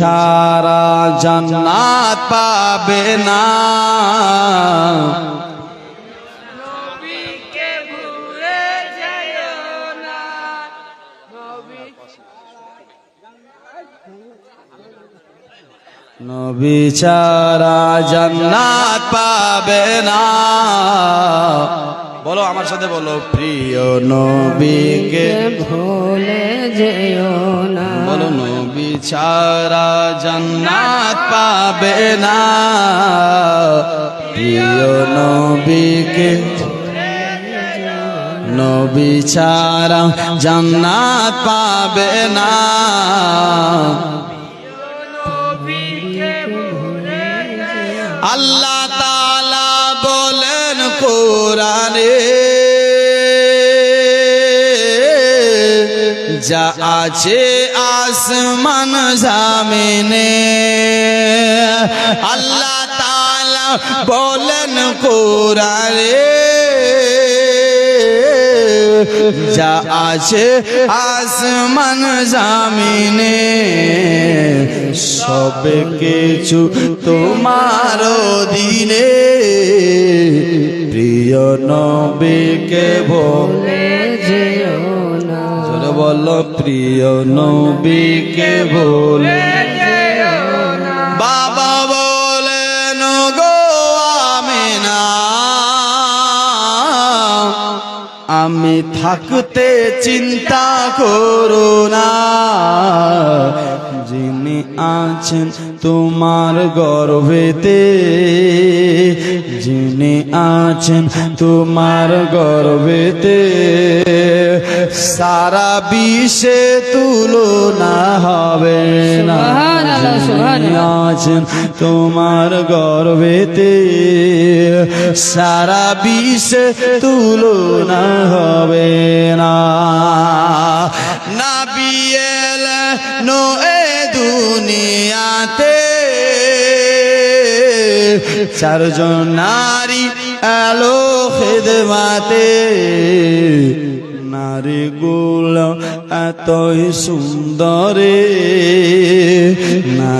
সারা জান্নাত পাবে না। নবী ছাড়া জান্নাত পাবে না। বলো আমার সাথে বলো প্রিয় নবীকে ভুলে যেও না। বলো নবী ছাড়া জান্নাত পাবে না। প্রিয় নবীকে নবী ছাড়া জান্নাত পাবে না। যা আছে আসমান জামিনে। আল্লাহ তাআলা বলেন কোরআনে, যা আছে আসমান জামিনে, সব কিছু তোমার দিনে প্রিয় নবীকে বলে বলো প্রিয় নবীকে বলে আমি থাকতে চিন্তা করো না। যিনি আছেন তোমার গর্ভেতে, যিনি আছেন তোমার গর্ভেতে, সারা বিশ্বে তুলনা হবে না। আছেন তোমার গর্ভেতে সারা বিশ্বে তুলনা হবে না। না বিয়েল নো এ দুনিয়াতে চারজন নারী আলো খেদমাতে। নারী গুলো এতই সুন্দরে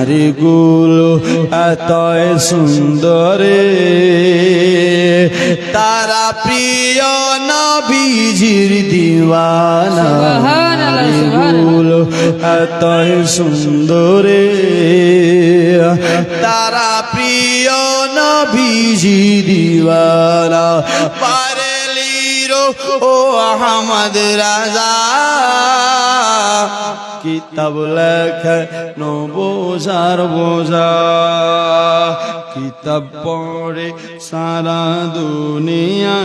নারী গুলো এতই সুন্দরে। তারা প্রিয় নবীজির দিওয়ানা। সুবহানাল্লাহ, নারী সুবহানাল্লাহ। গুলো এতই সুন্দরে। তারা প্রিয় নবীজি দিওয়ানা। পারেলিরো ও আহমদ রাজা। কিতাব লেখে নো বোঝার বোঝা। কিতাব পড়ে সারা দুনিয়া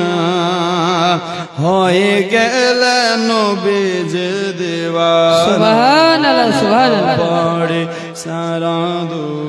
হয়ে গেলে নবেজ দেওয়া পড়ে সারা দুনিয়া